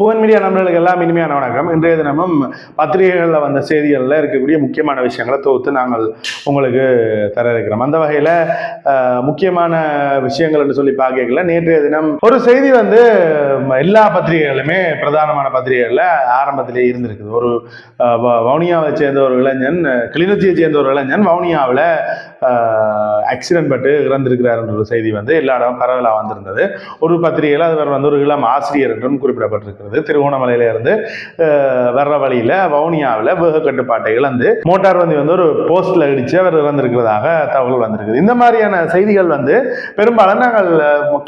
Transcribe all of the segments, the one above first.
Bhuvan media நண்பர்களுக்கு எல்லாம் இனிமையான வணக்கம். இன்றைய தினமும் பத்திரிகைகளில் வந்த செய்திகளில் இருக்கக்கூடிய முக்கியமான விஷயங்களை தொகுத்து நாங்கள் உங்களுக்கு தர இருக்கிறோம். அந்த வகையில் முக்கியமான விஷயங்கள் என்று சொல்லி பார்க்கல நேற்றைய தினம் ஒரு செய்தி வந்து எல்லா பத்திரிகைகளுமே பிரதானமான பத்திரிகைகளில் ஆரம்பத்திலே இருந்திருக்குது. ஒரு வ- வவுனியாவை சேர்ந்த ஒரு இளைஞன் கிளிநொச்சியை சேர்ந்த ஒரு இளைஞன் வவுனியாவில் ஆக்சிடென்ட் பட்டு இறந்திருக்கிறாருன்ற ஒரு செய்தி வந்து எல்லா இடமும் பரவலாக வந்திருந்தது. ஒரு பத்திரிகையில் அவர் வந்து ஒரு இளம் ஆசிரியர் என்றும் குறிப்பிடப்பட்டிருக்கிறது. திருவோணமலையிலிருந்து வர்ற வழியில் வவுனியாவில் வேக கட்டுப்பாட்டை இழந்து மோட்டார் வண்டி வந்து ஒரு போஸ்டில் அடித்து அவர் இறந்திருக்கிறதாக தகவல் வந்திருக்குது. இந்த மாதிரியான செய்திகள் வந்து பெரும்பாலும் நாங்கள்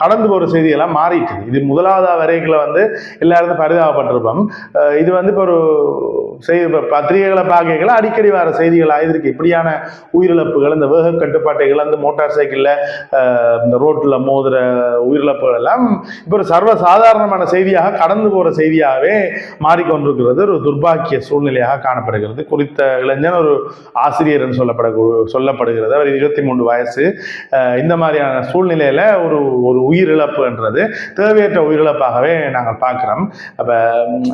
கடந்து போகிற செய்தியெல்லாம் மாறிட்டு இது முதலாவது வரைகளை வந்து எல்லாரும் பரிதாபப்பட்டிருப்போம். இது வந்து இப்போ ஒரு செய்தி பத்திரிகைகளை பார்க்கல அடிக்கடி வர செய்திகள் ஆயிருக்கு இப்படியான உயிரிழப்புகள் இந்த வேக கட்டுப்பாட்டைகள் அந்த மோட்டார் சைக்கிளில் இந்த ரோட்டில் மோதுகிற உயிரிழப்புகள் எல்லாம் இப்போ ஒரு சர்வ சாதாரணமான செய்தியாக கடந்து போகிற செய்தியாகவே மாறிக்கொண்டிருக்கிறது. ஒரு துர்பாக்கிய சூழ்நிலையாக காணப்படுகிறது. குறித்த இளைஞன் ஒரு ஆசிரியர் என்று சொல்லப்பட சொல்லப்படுகிறது. அவர் இருபத்தி மூன்று வயசு. இந்த மாதிரியான சூழ்நிலையில் ஒரு ஒரு உயிரிழப்புன்றது தேவையற்ற உயிரிழப்பாகவே நாங்கள் பார்க்குறோம். அப்போ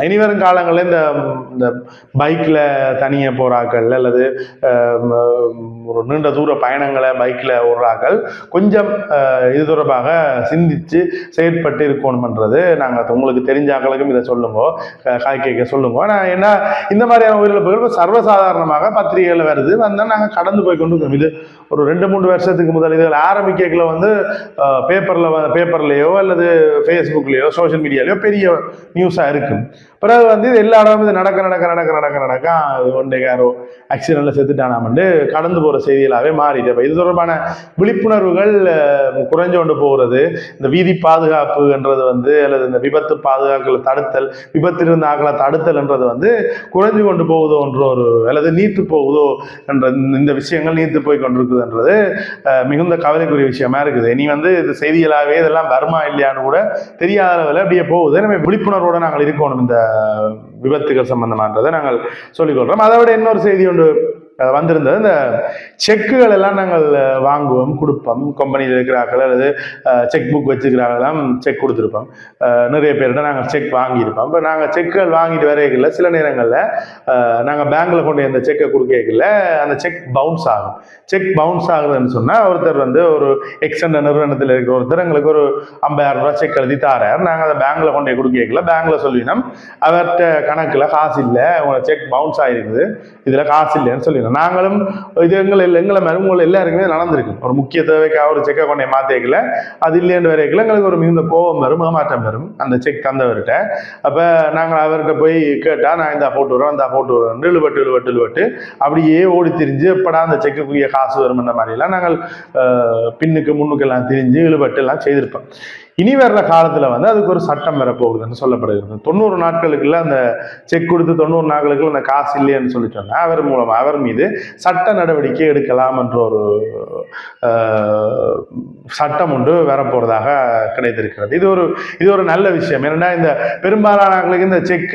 இனிவரும் காலங்களில் இந்த இந்த பைக்கில் தனியாக போகிறாக்கள் அல்லது ஒரு நீண்ட தூர பயணங்களை பைக்கில் ஓடுறாக்கள் கொஞ்சம் இது தொடர்பாக சிந்தித்து செயற்பட்டு இருக்கணும்ன்றது நாங்கள் உங்களுக்கு தெரிஞ்ச ஆக்களுக்கும் இதை சொல்லுங்க க- காய் கேட்க சொல்லுங்க. ஆனால் என்ன இந்த மாதிரியான உயிரிழப்புகள் சர்வசாதாரணமாக பத்திரிகைகள் வருது. வந்தால் நாங்கள் கடந்து போய் கொண்டு இது ஒரு ரெண்டு மூணு வருஷத்துக்கு முதல் இதில் ஆரம்பிக்கல வந்து பேப்பரில் பேப்பர்லேயோ அல்லது ஃபேஸ்புக்லேயோ சோஷியல் மீடியாலேயோ பெரிய நியூஸாக இருக்கும். பிறகு வந்து இது எல்லா இடமும் இது நடக்க நடக்க நடக்க நடக்க நடக்க அது ஒன்றை யாரோ ஆக்சிடெண்ட்டில் செத்துட்டானாமண்டு கடந்து போகிற செய்திகளாகவே மாறிட்டு. இப்போ இது தொடர்பான விழிப்புணர்வுகள் குறைஞ்சு கொண்டு போகிறது இந்த வீதி பாதுகாப்புன்றது வந்து அல்லது இந்த விபத்து பாதுகாக்களை தடுத்தல் விபத்திலிருந்து இருந்த ஆக்களை தடுத்தல்ன்றது வந்து குறைஞ்சு கொண்டு போகுதோ என்ற ஒரு அல்லது நீத்து போகுதோ என்ற இந்த- இந்த விஷயங்கள் நீத்து போய் கொண்டிருக்குது. அஹ், மிகுந்த கவலைக்குரிய விஷயமா இருக்குது. நீ வந்து இது செய்திகளாகவே இதெல்லாம் வருமா இல்லையான்னு கூட தெரியாத அளவில் அப்படியே போகுது. நம்ம விழிப்புணர்வோட நாங்கள் இருக்கணும் இந்த விபத்துகள் சம்பந்தமானதை நாங்கள் சொல்லிக்கொள்கிறோம் அதை விட இன்னொரு செய்தி ஒன்று வந்திருந்தது. இந்த செக்குகள் எல்லாம் நாங்கள் வாங்குவோம் கொடுப்போம். கம்பெனியில் இருக்கிறார்கள் அல்லது செக் புக் வச்சுருக்கிறார்கள்லாம் செக் கொடுத்துருப்போம். நிறைய பேர்கிட்ட நாங்கள் செக் வாங்கியிருப்போம். இப்போ நாங்கள் செக்குகள் வாங்கிட்டு வரையில சில நேரங்களில் நாங்கள் பேங்க்கில் கொண்டு அந்த செக்கை கொடுக்கல அந்த செக் பவுன்ஸ் ஆகும். செக் பவுன்ஸ் ஆகுதுன்னு சொன்னால் ஒருத்தர் வந்து ஒரு எக்ஸ்டெண்ட் நிறுவனத்தில் இருக்கிற ஒருத்தர் எங்களுக்கு ஒரு ஐம்பதாயிரம் ரூபாய் செக் எழுதி தாரார். நாங்கள் அதை பேங்க்கில் கொண்டு கொடுக்கல பேங்க்கில் சொல்லினோம். அவர்கிட்ட கணக்கில் காசு இல்லை உங்களோட செக் பவுன்ஸ் ஆகிருக்குது இதில் காசு இல்லைன்னு சொல்லிடணும் நாங்களும் இது எங்களை எங்களை மருமகள் உங்களை எல்லாருக்குமே நடந்திருக்கு. ஒரு முக்கிய தேவைக்காக ஒரு செக்கை கொண்டே மாற்றிக்கல அது இல்லைன்னு வரைக்கல எங்களுக்கு ஒரு மிகுந்த கோபம் வரும் ஏமாற்றம் வரும். அந்த செக் தந்தவர்கிட்ட. அப்போ நாங்கள் அவர்கிட்ட போய் கேட்டால் நான் இந்த போட்டு வரோம் இந்த போட்டு வரோம் இழுபட்டு இழுபட்டு இழுபட்டு அப்படியே ஓடி திரிஞ்சு எப்படா அந்த செக்குக்குரிய காசு வரும்ன்ற மாதிரிலாம் நாங்கள் பின்னுக்கு பின்னுக்கு முன்னுக்கெல்லாம் திரிஞ்சு இழுபட்டு எல்லாம் செய்திருப்போம். இனி வர்ற காலத்தில் வந்து அதுக்கு ஒரு சட்டம் வரப்போகுதுன்னு சொல்லப்படுகிறது. தொண்ணூறு நாட்களுக்குள்ள அந்த செக் கொடுத்து தொண்ணூறு நாட்களுக்குள்ள அந்த காசு இல்லைன்னு சொல்லி சொன்னால் அவர் மூலமாக அவர் மீது சட்ட நடவடிக்கை எடுக்கலாம் என்ற ஒரு சட்டம் ஒன்று வரப்போறதாக கிடைத்திருக்கிறது. இது ஒரு இது ஒரு நல்ல விஷயம். ஏன்னா இந்த பெரும்பாலானவங்களுக்கு இந்த செக்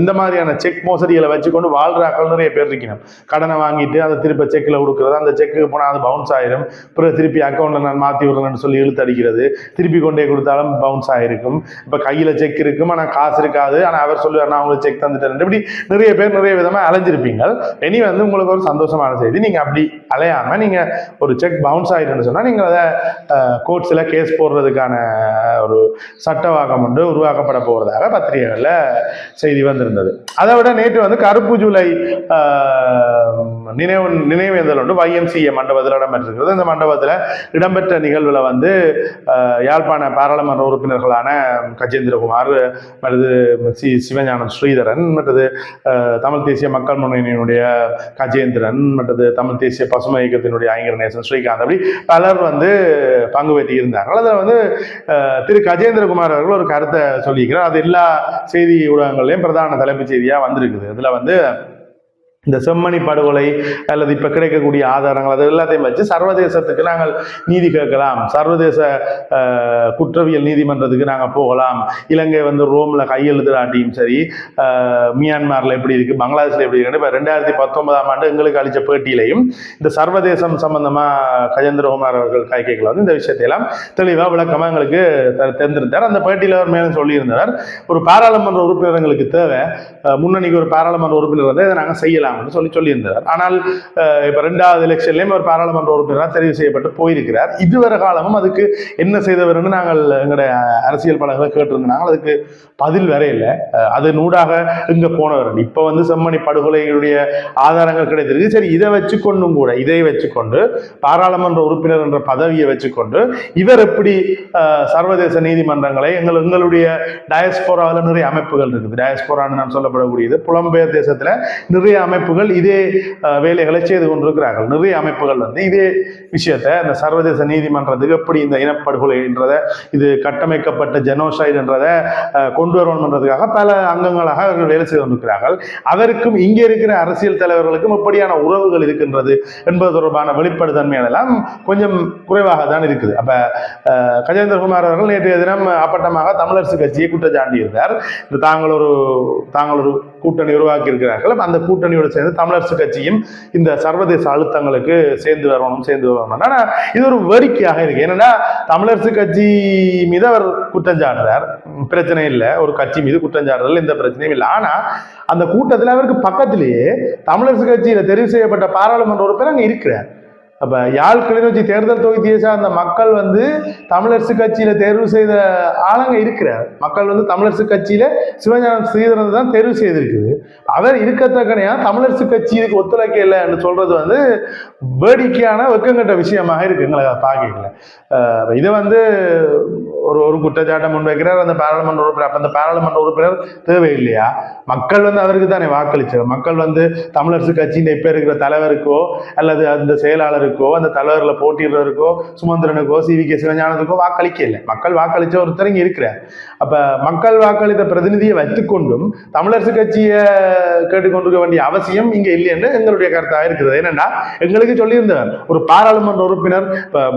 இந்த மாதிரியான செக் மோசடிகளை வச்சுக்கொண்டு வாழ்றாக்கள் நிறைய பேர் இருக்கணும் கடனை வாங்கிட்டு அதை திருப்ப செக்கில் கொடுக்குறது அந்த செக்கு போனால் அது பவுன்ஸ் ஆயிரும். பிறகு திருப்பி அக்கௌண்ட்டில் நான் மாற்றி விடுறேன்னு சொல்லி இழுத்து அடிக்கிறது. திருப்பி கொண்டே கொடுத்தாலும் பவுன்ஸ் ஆகிருக்கும் இப்போ கையில் செக் இருக்கும் ஆனால் காசு இருக்காது. ஆனால் அவர் சொல்லுவார் நான் உங்களுக்கு செக் தந்துட்டேன். இப்படி நிறைய பேர் நிறைய விதமாக அலைஞ்சிருப்பீங்க இனி வந்து உங்களுக்கு ஒரு சந்தோஷமான செய்தி. நீங்கள் அப்படி அலையாமல் நீங்கள் ஒரு செக் பவுன்ஸ் ஆகிடுன்னு சொன்னால் நீங்கள் அதை கோர்ட்ஸில் கேஸ் போடுறதுக்கான ஒரு சட்டவாக்கம் ஒன்று உருவாக்கப்பட போகிறதாக பத்திரிகைகளில் செய்தி வந்திருந்தது. அதை விட நேற்று வந்து கருப்பு ஜூலை நினைவு நினைவேந்தல் ஒன்று வைஎம்சிஏ மண்டபத்தில் இடம்பெற்றிருக்கிறது. இந்த மண்டபத்தில் இடம்பெற்ற நிகழ்வில் வந்து யாழ்ப்பாண பாராளுமன்ற உறுப்பினர்களான கஜேந்திரகுமார் மற்றது சி சிவஞானம் ஸ்ரீதரன் மற்றது தமிழ் தேசிய மக்கள் முன்னணியினுடைய கஜேந்திரன் மற்றது தமிழ் தேசிய பசுமை இயக்கத்தினுடைய ஐங்கரநேசன் ஸ்ரீகாந்த் அப்படி பலர் வந்து பங்கு பெற்றி இருந்தார்கள் அதில் வந்து திரு கஜேந்திரகுமார் அவர்கள் ஒரு கருத்தை சொல்லியிருக்கிறார். அது எல்லா செய்தி ஊடகங்கள்லையும் பிரதான தலைமைச் செய்தியாக வந்திருக்குது. இதில் வந்து இந்த செம்மணி படுகொலை அல்லது இப்போ கிடைக்கக்கூடிய ஆதாரங்கள் அது எல்லாத்தையும் வச்சு சர்வதேசத்துக்கு நாங்கள் நீதி கேட்கலாம். சர்வதேச குற்றவியல் நீதிமன்றத்துக்கு நாங்கள் போகலாம். இலங்கை வந்து ரோமில் கையெழுத்துடாட்டியும் சரி அஹ், மியான்மரில் எப்படி இருக்கு பங்களாதேஷில் எப்படி இருக்கு இப்போ ரெண்டாயிரத்தி பத்தொன்பதாம் ஆண்டு எங்களுக்கு அளித்த பேட்டியிலையும் இந்த சர்வதேசம் சம்பந்தமாக கஜேந்திரகுமார் அவர்கள் கைக்கைகள் வந்து இந்த விஷயத்தையெல்லாம் தெளிவாக விளக்கமாக எங்களுக்கு த- தந்திருந்தார் அந்த பேட்டியில் அவர் மேலும் சொல்லியிருந்தார். ஒரு பாராளுமன்ற உறுப்பினர் எங்களுக்கு தேவை முன்னணிக்கு ஒரு பாராளுமன்ற உறுப்பினர் வந்து இதை நாங்கள் செய்யலாம்னு சொல்லி சொல்லியிருந்தார். ஆனால் இப்போ ரெண்டாவது எலெக்ஷன்லேயும் அவர் பாராளுமன்ற உறுப்பினராக தெரிவு செய்யப்பட்டு போயிருக்கிறார். இதுவரை காலமும் அதுக்கு என்ன செய்தவர்னு நாங்கள் எங்களுடைய அரசியல் பலகளை கேட்டிருந்தாங்க. அதுக்கு பதில் வர அது நூடாக இங்கே போனவர். இப்ப வந்து செம்மணி படுகொலைகளுடைய ஆதாரங்கள் கிடைத்திருக்கு. சரி இதை வச்சுக்கொண்டும் கூட இதை வச்சுக்கொண்டு பாராளுமன்ற உறுப்பினர் என்ற பதவியை வச்சுக்கொண்டு இவர் எப்படி சர்வதேச நீதிமன்றங்களை எங்கள் எங்களுடைய டயஸ்போராவில் நிறைய அமைப்புகள் இருக்குது. டயஸ்போரான்னு நான் சொல்லப்படக்கூடியது. புலம்பெயர் தேசத்தில் நிறைய அமைப்புகள் இதே வேலைகளை செய்து கொண்டிருக்கிறார்கள். நிறைய அமைப்புகள் வந்து இதே விஷயத்தை இந்த சர்வதேச நீதிமன்றத்துக்கு எப்படி இந்த இனப்படுகொலைன்றத இது கட்டமைக்கப்பட்ட ஜெனோசைடுன்றதை அஹ், கொண்டு வரணுன்றதுக்காக பல அங்கங்களாக அவர்கள் வேலை செய்து கொண்டிருக்கிறார்கள். அதற்கும் இங்கே இருக்கிற அரசியல் தலைவர்களுக்கும் எப்படியான உறவுகள் இருக்கின்றது என்பது தொடர்பான வெளிப்படுத்தன்மைகள் எல்லாம் கொஞ்சம் குறைவாக தான் இருக்குது. அப்ப கஜேந்திரகுமார் அவர்கள் நேற்றைய தினம் அப்பட்டமாக தமிழரசு கட்சியை குற்றச்சாட்டியிருந்தார் இந்த தாங்கள் ஒரு தாங்கள் ஒரு கூட்டணி உருவாக்கி இருக்கிறார்கள் அந்த கூட்டணியோட சேர்ந்து தமிழரசு கட்சியும் இந்த சர்வதேச அழுத்தங்களுக்கு சேர்ந்து வரணும் சேர்ந்து வரணும் ஆனா இது ஒரு வேடிக்கையாக இருக்கு. என்னன்னா தமிழரசு கட்சி மீது அவர் குற்றம் சாடுறார் பிரச்சனை இல்லை. ஒரு கட்சி மீது குற்றம் சாடுறதுல எந்த பிரச்சனையும் இல்லை. ஆனா அந்த கூட்டத்தில் அவருக்கு பக்கத்திலேயே தமிழரசு கட்சியில தெரிவு செய்யப்பட்ட பாராளுமன்ற உறுப்பினர் அங்க இருக்கிறார். அப்போ யாழ் கிளிநொச்சி தேர்தல் தொகுதியை சார்ந்த மக்கள் வந்து தமிழரசு கட்சியில் தேர்வு செய்த ஆளுங்க இருக்கிறார். மக்கள் வந்து தமிழரசு கட்சியில் சிவஞானம் ஸ்ரீதரன் தான் தேர்வு செய்திருக்குது. அவர் இருக்கத்தக்கனையா தமிழரசு கட்சி இதுக்கு ஒத்துழைக்க இல்லைன்னு சொல்கிறது வந்து வேடிக்கையான வெக்கங்கட்ட விஷயமாக இருக்கு எங்களை பார்க்கல இதை வந்து ஒரு ஒரு குற்றச்சாட்டை முன்வைக்கிறார் அந்த பாராளுமன்ற உறுப்பினர் அப்ப அந்த பாராளுமன்ற உறுப்பினர் தேவையில்லையா மக்கள் வந்து அவருக்கு தானே வாக்களிச்சார் மக்கள் வந்து தமிழரசு கட்சியின் இப்ப இருக்கிற தலைவருக்கோ அல்லது அந்த செயலாளருக்கோ அந்த தலைவரில் போட்டியிடுறவருக்கோ சுமந்திரனுக்கோ சி வி கே சிவஞானத்துக்கோ வாக்களிக்க இல்லை மக்கள் வாக்களிச்ச ஒருத்தர் இங்க இருக்கிறார் அப்ப மக்கள் வாக்களித்த பிரதிநிதியை வைத்துக்கொண்டும் தமிழரசு கட்சியை கேட்டுக்கொண்டிருக்க வேண்டிய அவசியம் இங்க இல்லைன்னு எங்களுடைய கருத்தாக இருக்கிறது என்னன்னா எங்களுக்கு சொல்லியிருந்தவர் ஒரு பாராளுமன்ற உறுப்பினர்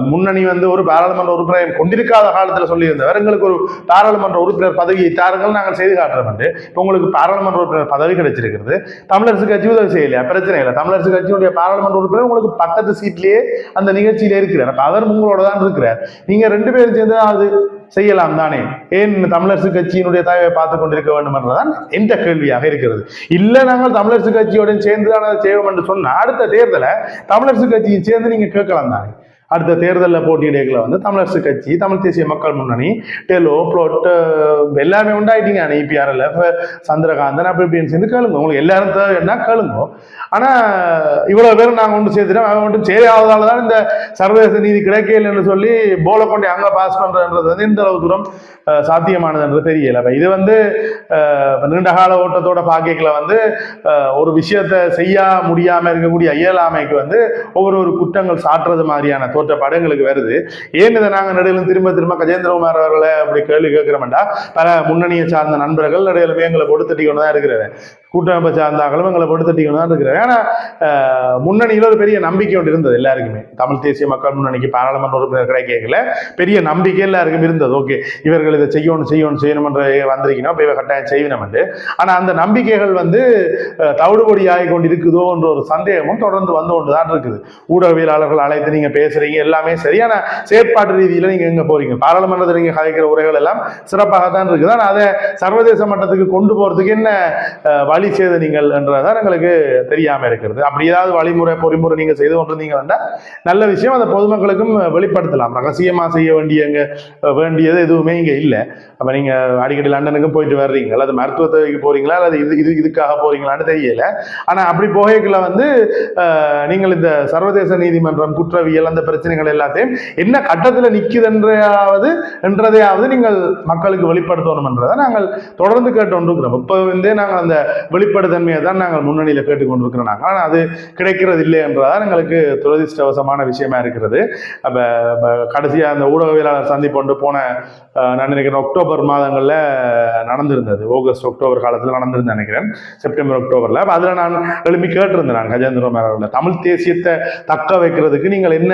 முன்னணி வந்து ஒரு பாராளுமன்ற உறுப்பினர் கொண்டிருக்காத காலத்துல சொல்லியிருந்தவர். எங்களுக்கு ஒரு பாராளுமன்ற உறுப்பினர் பதவியை தாருங்கள் நாங்கள் செய்து காட்டுறோம் என்று. இப்போ உங்களுக்கு பாராளுமன்ற உறுப்பினர் பதவி கிடைச்சிருக்கிறது. தமிழரசு கட்சி உதவி செய்யலையா? பிரச்சனை இல்லை. தமிழரசு கட்சியினுடைய பாராளுமன்ற உறுப்பினர் உங்களுக்கு பக்கத்து சீட்லேயே அந்த நிகழ்ச்சியில இருக்கிறார். அப்ப அவர் உங்களோட தான் இருக்கிறார். நீங்க ரெண்டு பேரும் சேர்ந்து அது செய்யலாம் தானே? ஏன் தமிழரசு கட்சியினுடைய தேவையை பார்த்து கொண்டிருக்க வேண்டும் என்றதான் எந்த கேள்வியாக இருக்கிறது. இல்லை நாங்கள் தமிழரசு கட்சியோட சேர்ந்து தான் அதை செய்வோம் என்று சொன்னால் அடுத்த தேர்தலை தமிழரசு கட்சியை சேர்ந்து நீங்க கேட்கலாம் தானே? அடுத்த தேர்தலில் போட்டியிடைகளை வந்து தமிழரசு கட்சி தமிழ் தேசிய மக்கள் முன்னணி டெலோ ப்ளோட் எல்லாமே உண்டாயிட்டீங்க இபிஆர்எல் சந்திரகாந்தன் அப்படி இப்படின்னு சேர்ந்து கேளுங்க. உங்களுக்கு எல்லாரும் தேவைன்னா கேளுங்க. ஆனால் இவ்வளோ பேரும் நாங்கள் ஒன்று சேர்த்துட்டோம் அவன் மட்டும் சேராததால தான் இந்த சர்வதேச நீதி கிடைக்கலன்னு சொல்லி போல கொண்டு அங்க பாஸ் பண்றன்றது வந்து இந்த அளவு தூரம் சாத்தியமானதுன்றது தெரியல. அப்போ இது வந்து நீண்டகால நீண்ட கால ஓட்டத்தோட பாக்கியக்கில் வந்து ஒரு விஷயத்தை செய்ய முடியாமல் இருக்கக்கூடிய இயலாமைக்கு வந்து ஒவ்வொரு ஒரு குற்றங்கள் சாட்டுறது மாதிரியான தோற்றப்பாடு படங்களுக்கு வருது. ஏன் இதை நாங்கள் நடுவில் திரும்ப திரும்ப கஜேந்திரகுமார் அவர்களை அப்படி கேள்வி கேட்கிறோம்டா? பல முன்னணியை சார்ந்த நண்பர்கள் நடுவிலுமே எங்களை கொடுத்துட்டி கொண்டு தான் இருக்கிறாரு. கூட்டமைப்பை சார்ந்தாங்களும் எங்களை கொடுத்துட்டி கொண்டு தான் இருக்கிறாரு ஏன்னா முன்னணியில் ஒரு பெரிய நம்பிக்கை ஒன்று இருந்தது எல்லாருக்குமே. தமிழ் தேசிய மக்கள் முன்னணிக்கு பாராளுமன்ற உறுப்பினர் கிடைக்கல பெரிய நம்பிக்கை எல்லாருக்கும் இருந்தது. ஓகே இவர்கள் இதை செய்யணும் செய்யணும் செய்யணும்ன்ற வந்திருக்கணும் இப்போ இவ கட்டாயம் செய்யணும் ஆனால் அந்த நம்பிக்கைகள் வந்து தவிடுபொடி ஆகி கொண்டு இருக்குதோ என்ற ஒரு சந்தேகமும் தொடர்ந்து வந்து கொண்டு தான் இருக்குது. ஊடகவியலாளர்கள் அழைத்து நீங்கள் பேசுகிற சரிங்க எல்லாமே சரியான செயற்பாட்டு ரீதியில் நீங்கள் எங்கே போறீங்க? பாராளுமன்றத்தில் நீங்கள் கலைக்கிற உரைகள் எல்லாம் சிறப்பாக தான் இருக்குது. ஆனால் அதை சர்வதேச மட்டத்துக்கு கொண்டு போகிறதுக்கு என்ன வழி செய்த நீங்கள் என்றதான் எங்களுக்கு தெரியாமல் இருக்கிறது. அப்படி ஏதாவது வழிமுறை பொறிமுறை நீங்கள் செய்து கொண்டிருந்தீங்க வேண்டாம் நல்ல விஷயம். அதை பொதுமக்களுக்கும் வெளிப்படுத்தலாம். ரகசியமாக செய்ய வேண்டிய எங்க வேண்டியது எதுவுமே இங்கே இல்லை. அப்போ நீங்கள் அடிக்கடி லண்டனுக்கும் போயிட்டு வர்றீங்க. அல்லது மருத்துவ தேவைக்கு போறீங்களா? அல்லது இது இது இதுக்காக போகிறீங்களான்னு தெரியல. ஆனால் அப்படி போகைக்குள்ள வந்து நீங்கள் இந்த சர்வதேச நீதிமன்றம் குற்றவியல் அந்த பிரச்சனைகள் எல்லாத்தையும் என்ன கட்டத்தில் நிக்குதுன்றையாவது என்றதையாவது நீங்கள் மக்களுக்கு வெளிப்படுத்தணும் என்றதை நாங்கள் தொடர்ந்து கேட்டு கொண்டிருக்கிறோம் இப்போ வந்து நாங்கள் அந்த வெளிப்படைத்தன்மையை தான் நாங்கள் முன்னணியில் கேட்டுக்கொண்டிருக்கிறோம். நாங்கள் ஆனால் அது கிடைக்கிறது இல்லை என்றதான் எங்களுக்கு துரதிருஷ்டவசமான விஷயமா இருக்கிறது. அப்போ கடைசியாக அந்த ஊடகவியலாளர் சந்திப்பு கொண்டு போன நான் நினைக்கிறேன் அக்டோபர் மாதங்களில் நடந்திருந்தது. ஆகஸ்ட் அக்டோபர் காலத்தில் நடந்திருந்து நினைக்கிறேன். செப்டம்பர் அக்டோபரில். அப்போ அதில் நான் எழுப்பி கேட்டிருந்தேன் நான் கஜேந்திர மேல தமிழ் தேசியத்தை தக்க வைக்கிறதுக்கு நீங்கள் என்ன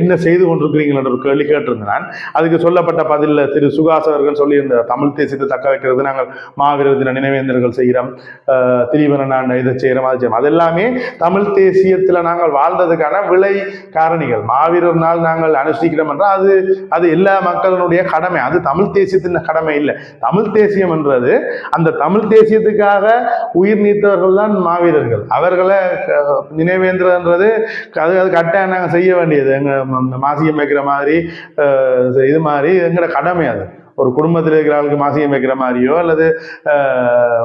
என்ன செய்து கொண்டிருக்கிறீங்கள் என்ற ஒரு கேள்வி கேட்டிருந்தான் நான். அதுக்கு சொல்லப்பட்ட பதிலில் திரு சுகாஸ் அவர்கள் சொல்லியிருந்த தமிழ் தேசியத்தை தக்க வைக்கிறது நாங்கள் மாவீரர் தின நினைவேந்தர்கள் செய்கிறோம். அஹ், இதை செய்கிறோம் அதை செய்யறோம் அது எல்லாமே தமிழ் தேசியத்தில் நாங்கள் வாழ்ந்ததுக்கான விலை காரணிகள். மாவீரர் நாள் நாங்கள் அனுஷ்டிக்கிறோம் என்றால் அது அது எல்லா மக்களினுடைய கடமை. அது தமிழ் தேசியத்தின் கடமை இல்லை. தமிழ் தேசியம் என்றது அந்த தமிழ் தேசியத்துக்காக உயிர் நீத்தவர்கள் தான் மாவீரர்கள். அவர்களை நினைவேந்திரன்றது அது அது கட்டாயம் நாங்கள் செய்ய வேண்டியது. எங்கள் மாசியம் வைக்கிற மாதிரி இது மாதிரி எங்களோட கடமை அது. ஒரு குடும்பத்தில் இருக்கிற ஆளுக்கு மாசியம் வைக்கிற மாதிரியோ அல்லது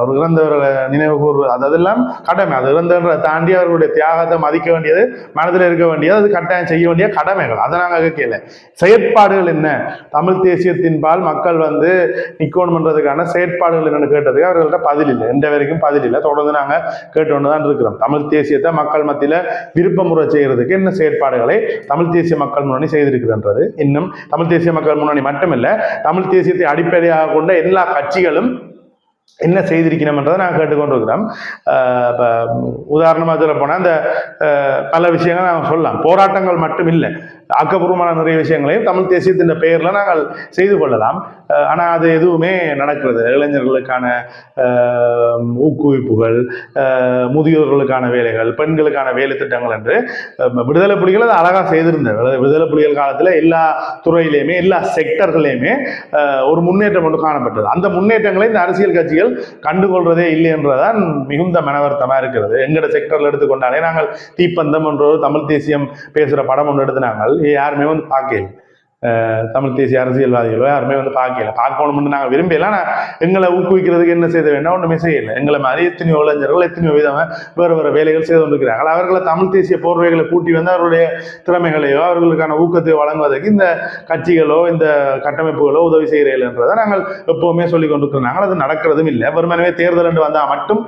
ஒரு இறந்தவர்களை நினைவு கூறுவது அது அதெல்லாம் கடமை. அது இறந்தவர்களை தாண்டி அவர்களுடைய தியாகத்தை மதிக்க வேண்டியது மனதில் இருக்க வேண்டியது அது கட்டாயம் செய்ய வேண்டிய கடமைகள். அதை நாங்கள் கேட்கல. செயற்பாடுகள் என்ன? தமிழ் தேசியத்தின் பால் மக்கள் வந்து நிக்கணும்ன்றதுக்கான செயற்பாடுகள் என்னென்னு கேட்டதுக்கு அவர்கள்ட்ட பதில் இல்லை. எந்த வரைக்கும் பதில் இல்லை. தொடர்ந்து நாங்கள் கேட்டு தான் இருக்கிறோம். தமிழ் தேசியத்தை மக்கள் மத்தியில் விருப்பமுறை செய்கிறதுக்கு என்ன செயற்பாடுகளை தமிழ் தேசிய மக்கள் முன்னணி செய்திருக்குதுன்றது. இன்னும் தமிழ் தேசிய மக்கள் முன்னணி மட்டுமில்லை தமிழ் விஷயத்தை அடிப்படையாக கொண்ட எல்லா கட்சிகளும் என்ன செய்திருக்கணும்ன்றதை நான் கேட்டுக்கொண்டிருக்கிறோம் இப்போ இப்ப உதாரணமாக சொல்ல போனால் அந்த பல விஷயங்கள் நாம் சொல்லலாம். போராட்டங்கள் மட்டும் இல்லை ஆக்கப்பூர்வமான நிறைய விஷயங்களையும் தமிழ் தேசியத்தின் பெயரில் நாங்கள் செய்து கொள்ளலாம். ஆனால் அது எதுவுமே நடக்கிறது. இளைஞர்களுக்கான ஊக்குவிப்புகள் முதியோர்களுக்கான வேலைகள் பெண்களுக்கான வேலை திட்டங்கள் என்று விடுதலை புலிகள் அதை அழகாக செய்திருந்தது விடுதலை- புலிகள் காலத்தில் எல்லா துறையிலையுமே எல்லா செக்டர்களையுமே ஒரு முன்னேற்றம் ஒன்று காணப்பட்டது. அந்த முன்னேற்றங்களை இந்த அரசியல் கட்சிகள் கண்டுகொள்றதே இல்லை என்றுதான் மிகுந்த மனவருத்தமாக இருக்கிறது. எங்கட செக்டரில் எடுத்துக்கொண்டாலே நாங்கள் தீப்பந்தம் என்ற ஒரு தமிழ் தேசியம் பேசுகிற படம் ஒன்று எடுத்து நாங்கள் யாருமே வந்து பார்க்கல அஹ் தமிழ் தேசிய அரசியல்வாதிகளோ யாருமே வந்து பார்க்கல. பார்க்கணும்னு நாங்கள் விரும்பல. ஆனால் எங்களை ஊக்குவிக்கிறதுக்கு என்ன செய்த வேணா ஒன்றுமே செய்யலை. எங்களை மாதிரி எத்தனையோ இளைஞர்கள் எத்தனையோ விதமாக வேறு வேறு வேலைகள் செய்து கொண்டிருக்கிறார்கள் அவர்களை தமிழ் தேசிய போர்வைகளை கூட்டி வந்து அவருடைய திறமைகளையோ அவர்களுக்கான ஊக்கத்தை வழங்குவதற்கு இந்த கட்சிகளோ இந்த கட்டமைப்புகளோ உதவி செய்கிறீர்கள்ன்றதை நாங்கள் எப்போவுமே சொல்லி கொண்டிருக்கிறோம். நாங்கள் அது நடக்கிறதும் இல்லை. வெறுமனவே தேர்தல் என்று வந்தால் மட்டும்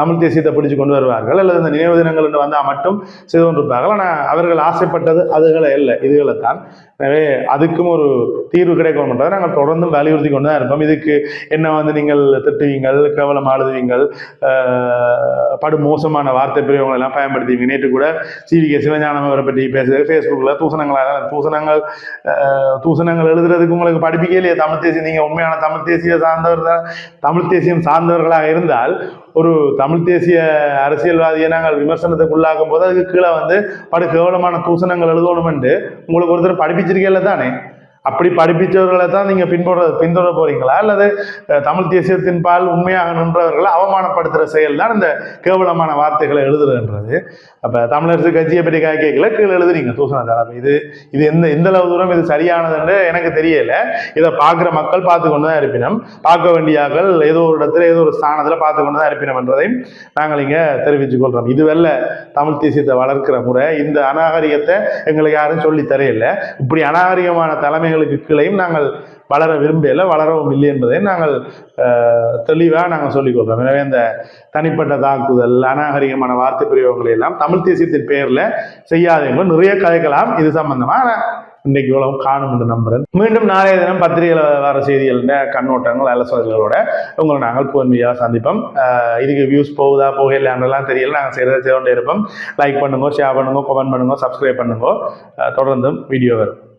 தமிழ் தேசியத்தை பிடிச்சு கொண்டு வருவார்கள். அல்லது இந்த நினைவு தினங்கள் என்று வந்தால் மட்டும் செய்து கொண்டிருப்பார்கள். ஆனால் அவர்கள் ஆசைப்பட்டது அதுகளை இல்லை இதுகளை தான் எனவே அதுக்கும் ஒரு தீர்வு கிடைக்கணும்ன்றதை நாங்கள் தொடர்ந்து வலியுறுத்தி கொண்டு தான் இருப்போம் இதுக்கு என்ன வந்து நீங்கள் திட்டுவீங்கள் கேவலம் ஆளுதுவீங்கள் படு மோசமான வார்த்தை பிரிவுகள் எல்லாம் பயன்படுத்துவீங்க. நேற்று கூட சிவி கே சிவஞானம் அவரை பற்றி பேசுறது ஃபேஸ்புக்கில் தூசணங்களாக தூசணங்கள் தூசணங்கள் எழுதுறதுக்கு உங்களுக்கு படிப்பிக்கே இல்லையா. தமிழ் தேசியம் நீங்கள் உண்மையான தமிழ் தேசிய சார்ந்தவர் தான். தமிழ் தேசியம் சார்ந்தவர்களாக இருந்தால் ஒரு தமிழ் தேசிய அரசியல்வாதியை நாங்கள் விமர்சனத்துக்கு உள்ளாக்கும் போது அதுக்கு கீழே வந்து படு கேவலமான தூசணங்கள் எழுதணுமென்று உங்களுக்கு ஒருத்தர் படிப்பிச்சிருக்கீல்ல தான் അതാണ് அப்படி படிப்பிச்சவர்களை தான் நீங்கள் பின்பற்ற பின்தொடர போறீங்களா? அல்லது தமிழ் தேசியத்தின் பால் உண்மையாக நின்றவர்களை அவமானப்படுத்துகிற செயல் தான் இந்த கேவலமான வார்த்தைகளை எழுதுறதுன்றது. அப்போ தமிழரசு கட்சியை பற்றி கேட்கல கீழே எழுதுறீங்க தூசணம் இது இது எந்த எந்த அளவு தூரம் இது சரியானதுன்னு எனக்கு தெரியல. இதை பார்க்குற மக்கள் பார்த்து கொண்டு தான் இருப்பினோம். பார்க்க வேண்டியாக்கள் ஏதோ ஒரு இடத்துல ஏதோ ஒரு ஸ்தானத்தில் பார்த்து கொண்டு தான் இருப்பினோம் என்றதையும் நாங்கள் இங்கே தெரிவித்துக் கொள்கிறோம் இதுவல்ல தமிழ் தேசியத்தை வளர்க்கிற முறை. இந்த அநாகரிகத்தை எங்களுக்கு யாரும் சொல்லி தரையில்லை இப்படி அநாகரிகமான தலைமைகளுக்கு கீழையும் நாங்கள் வளர விரும்பல வளரவும் இல்லை என்பதை நாங்கள் தெளிவாக நாங்கள் சொல்லிக் கொள்கிறோம் எனவே இந்த தனிப்பட்ட தாக்குதல் அநாகரிகமான வார்த்தை பிரயோகங்களை எல்லாம் தமிழ் தேசியத்தின் பெயரில் செய்யாதவங்க நிறைய கதைக்கலாம் இது சம்பந்தமாக இன்னைக்கு இவ்வளவு காணும் என்று நம்புறேன். மீண்டும் நாளைய தினம் பத்திரிகையில் வர செய்திகள் கண்ணோட்டங்கள் ஆலோசனைகளோட உங்களை நாங்கள் பொறுமையாக சந்திப்போம். ஆஹ் இதுக்கு வியூஸ் போகுதா போகலையான்றலாம் தெரியல. நாங்கள் செய்கிறத செய்து கொண்டே இருப்போம். லைக் பண்ணுங்க ஷேர் பண்ணுங்க கமெண்ட் பண்ணுங்க சப்ஸ்கிரைப் பண்ணுங்க. தொடர்ந்தும் வீடியோ வரும்.